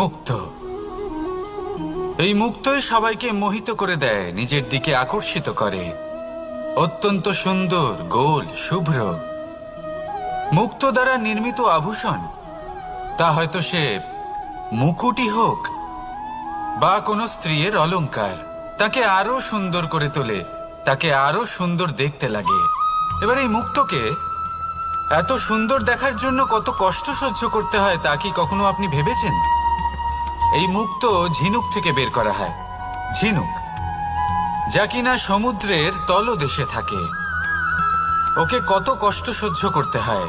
মুক্ত। এই মুক্তই সবাইকে মোহিত করে দেয়, নিজের দিকে আকর্ষিত করে। অত্যন্ত সুন্দর, গোল, শুভ্র। মুক্ত দ্বারা নির্মিত আভূষণ, তা হয়তো সে মুকুটি হোক বা কোনো স্ত্রীর অলঙ্কার তাকে আরও সুন্দর করে তোলে, তাকে আরও সুন্দর দেখতে লাগে। এবার এই মুক্তকে এত সুন্দর দেখার জন্য কত কষ্ট সহ্য করতে হয় তা কি কখনো আপনি ভেবেছেন? এই মুক্ত ঝিনুক থেকে বের করা হয়। ঝিনুক, যা কিনা সমুদ্রের তলদেশে থাকে। ওকে কত কষ্ট সহ্য করতে হয়।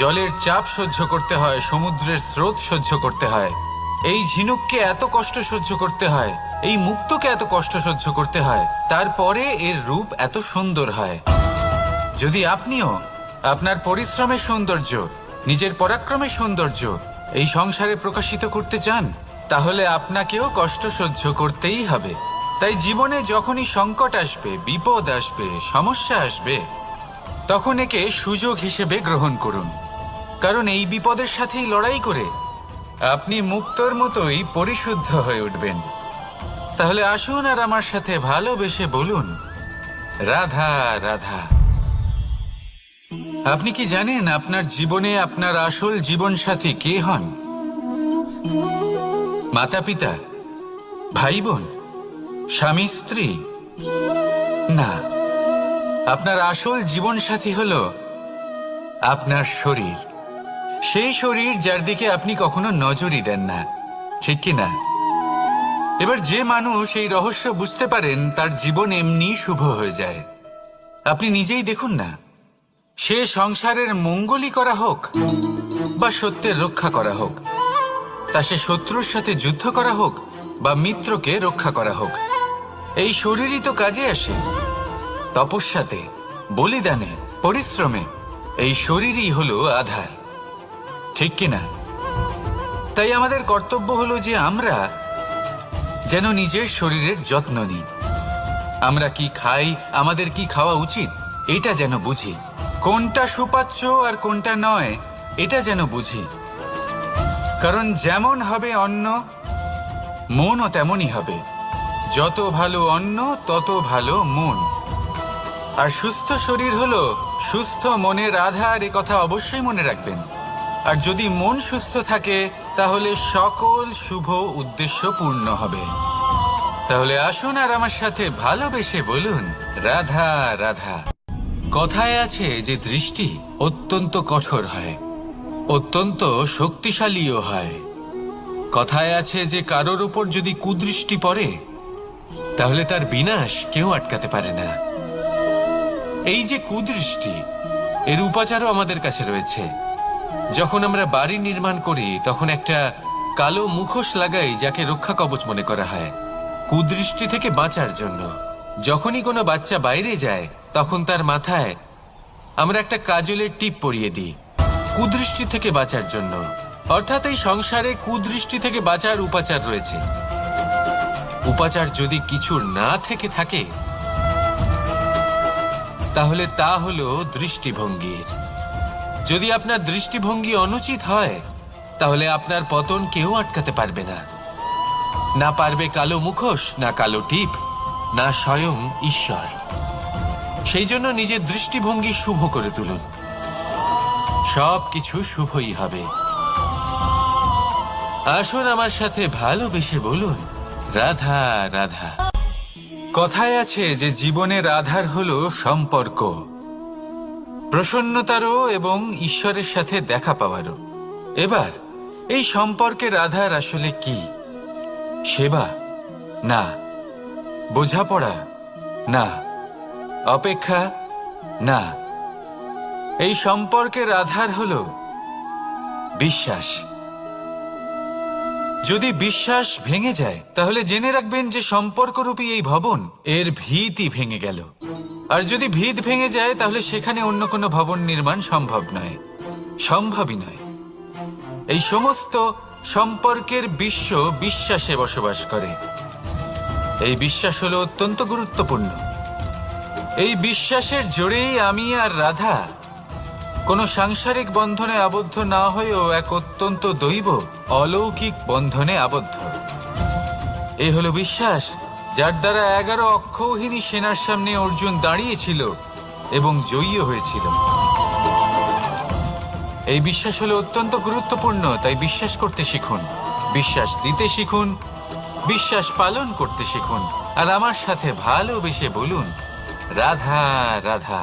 জলের চাপ সহ্য করতে হয়, সমুদ্রের স্রোত সহ্য করতে হয়। এই ঝিনুককে এত কষ্ট সহ্য করতে হয়, এই মুক্তকে এত কষ্ট সহ্য করতে হয়, তারপরে এর রূপ এত সুন্দর হয়। যদি আপনিও আপনার পরিশ্রমের সৌন্দর্য, নিজের পরাক্রমের সৌন্দর্য এই সংসারে প্রকাশিত করতে চান তাহলে আপনাকেও কষ্ট সহ্য করতেই হবে। তাই জীবনে যখনই সংকট আসবে, বিপদ আসবে, সমস্যা আসবে, তখন একে সুযোগ হিসেবে গ্রহণ করুন। কারণ এই বিপদের সাথেই লড়াই করে আপনি মুক্তর মতোই পরিশুদ্ধ হয়ে উঠবেন। তাহলে আসুন আর আমার সাথে ভালোবেসে বলুন, রাধা রাধা। আপনি কি জানেন আপনার জীবনে আপনার আসল জীবনসাথী কে হন? মাতা পিতা ভাই বোন স্বামী, স্ত্রী। না, আপনার আসল জীবনসাথী হল আপনার শরীর। সেই শরীর যার দিকে আপনি কখনো নজরই দেন না, ঠিক কি না? এবার যে মানুষ এই রহস্য বুঝতে পারেন, তার জীবন এমনি শুভ হয়ে যায়। আপনি নিজেই দেখুন না, সে সংসারের মঙ্গলই করা হোক বা সত্যের রক্ষা করা হোক। তা সে শত্রুর সাথে যুদ্ধ করা হোক বা মিত্রকে রক্ষা করা হোক। এই শরীরই তো কাজে আসে। তপস্যাতে, বলিদানে, পরিশ্রমে এই শরীরই হলো আধার। ঠিক কিনা তাই আমাদের কর্তব্য হলো যে আমরা যেন নিজের শরীরের যত্ন নিই। আমরা কি খাই, আমাদের কি খাওয়া উচিত, এটা যেন বুঝি। কোনটা সুপাচ্য আর কোনটা নয়, এটা যেন বুঝি। কারণ যেমন হবে অন্ন, মনও তেমনই হবে। যত ভালো অন্ন, তত ভালো মন। আর সুস্থ শরীর হলো সুস্থ মনের আধার, এ কথা অবশ্যই মনে রাখবেন। আর যদি মন সুস্থ থাকে, তাহলে সকল শুভ উদ্দেশ্য পূর্ণ হবে। তাহলে আসুন আর আমার সাথে ভালোবেসে বলুন, রাধা রাধা। কথায় আছে যে দৃষ্টি অত্যন্ত কঠোর হয়। অত্যন্ত শক্তিশালীও হয়। কথায় আছে যে কারোর উপর যদি কুদৃষ্টি পড়ে, তাহলে তার বিনাশ কেউ আটকাতে পারে না। এই যে কুদৃষ্টি, এর উপাচারও আমাদের কাছে রয়েছে। যখন আমরা বাড়ি নির্মাণ করি, তখন একটা কালো মুখোশ লাগাই যাকে রক্ষা কবচ মনে করা হয়। কুদৃষ্টি থেকে বাঁচার জন্য। যখনই কোনো বাচ্চা বাইরে যায়, তখন তার মাথায় আমরা একটা কাজলের টিপ পরিয়ে দিই। কুদৃষ্টি থেকে বাঁচার জন্য। অর্থাৎ এই সংসারে কুদৃষ্টি থেকে বাঁচার উপাচার রয়েছে। উপাচার যদি কিছুর না থেকে থাকে, তাহলে তা হলো দৃষ্টিভঙ্গির। যদি আপনার দৃষ্টিভঙ্গি অনুচিত হয়, তাহলে আপনার পতন কেউ আটকাতে পারবে না। না পারবে কালো মুখোশ, না কালো টিপ, না স্বয়ং ঈশ্বর। সেই জন্য নিজের দৃষ্টিভঙ্গি শুভ করে তুলুন। সব কিছু শুভই হবে। আসুন আমার সাথে ভালোবেসে বলুন, রাধা রাধা। কথায় আছে যে জীবনের আধার হলো সম্পর্ক। প্রসন্নতারও এবং ঈশ্বরের সাথে দেখা পাওয়ারও। এবার, এই সম্পর্কের আধার আসলে কি? সেবা? না। বোঝাপড়া? না। অপেক্ষা? না। এই সম্পর্কের আধার হল বিশ্বাস। যদি বিশ্বাস ভেঙে যায়, তাহলে জেনে রাখবেন যে সম্পর্করূপী এই ভবন, এর ভিতই ভেঙে গেল। আর যদি ভিত ভেঙে যায়, তাহলে সেখানে অন্য কোনো ভবন নির্মাণ সম্ভব নয়, সম্ভবই নয়। এই সমস্ত সম্পর্কের বিশ্ব বিশ্বাসে বসবাস করে। এই বিশ্বাস হলো অত্যন্ত গুরুত্বপূর্ণ। এই বিশ্বাসের জোরেই আমি আর রাধা কোনো সাংসারিক বন্ধনে আবদ্ধ না হয়েও এক অত্যন্ত দৈব, অলৌকিক বন্ধনে আবদ্ধ। এ হলো বিশ্বাস, যার দ্বারা এগারো অক্ষৌহিনী সেনার সামনে অর্জুন দাঁড়িয়েছিল এবং জয়ী হয়েছিল। এই বিশ্বাস হলো অত্যন্ত গুরুত্বপূর্ণ, তাই বিশ্বাস করতে শিখুন, বিশ্বাস দিতে শিখুন, বিশ্বাস পালন করতে শিখুন, আর আমার সাথে ভালোবেসে বলুন, রাধা রাধা।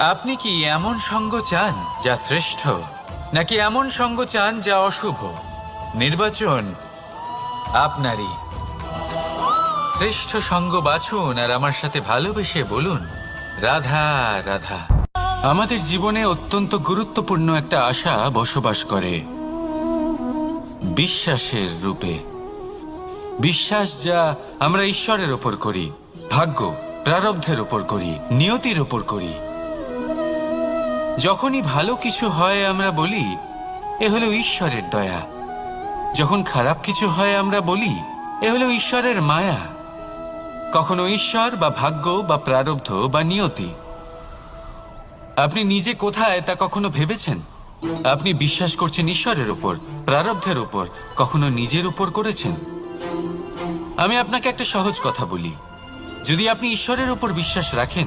আপনি কি এমন সঙ্গ চান যা শ্রেষ্ঠ, নাকি এমন সঙ্গ চান যা অশুভ? নির্বাচন আপনারই। শ্রেষ্ঠ সঙ্গ বাছুন আর আমার সাথে ভালোবেসে বলুন, রাধা রাধা। আমাদের জীবনে অত্যন্ত গুরুত্বপূর্ণ একটা আশা বসবাস করে, বিশ্বাসের রূপে। বিশ্বাস যা আমরা ঈশ্বরের ওপর করি, ভাগ্য প্রারব্ধের ওপর করি, নিয়তির ওপর করি। যখনই ভালো কিছু হয় আমরা বলি, এ হলো ঈশ্বরের দয়া। যখন খারাপ কিছু হয় আমরা বলি, এ হলো ঈশ্বরের মায়া। কখনো ঈশ্বর বা ভাগ্য বা প্রারব্ধ বা নিয়তি। আপনি নিজে কোথায় তা কখনো ভেবেছেন? আপনি বিশ্বাস করছেন ঈশ্বরের উপর, প্রারব্ধের উপর, কখনো নিজের উপর করেছেন? আমি আপনাকে একটা সহজ কথা বলি। যদি আপনি ঈশ্বরের উপর বিশ্বাস রাখেন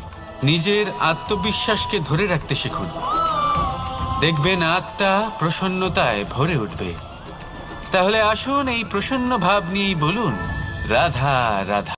নিজের আত্মবিশ্বাসকে ধরে রাখতে শিখুন। দেখবেন আত্মা প্রসন্নতায় ভরে উঠবে। তাহলে আসুন এই প্রসন্ন ভাব নিয়েই বলুন, রাধা রাধা।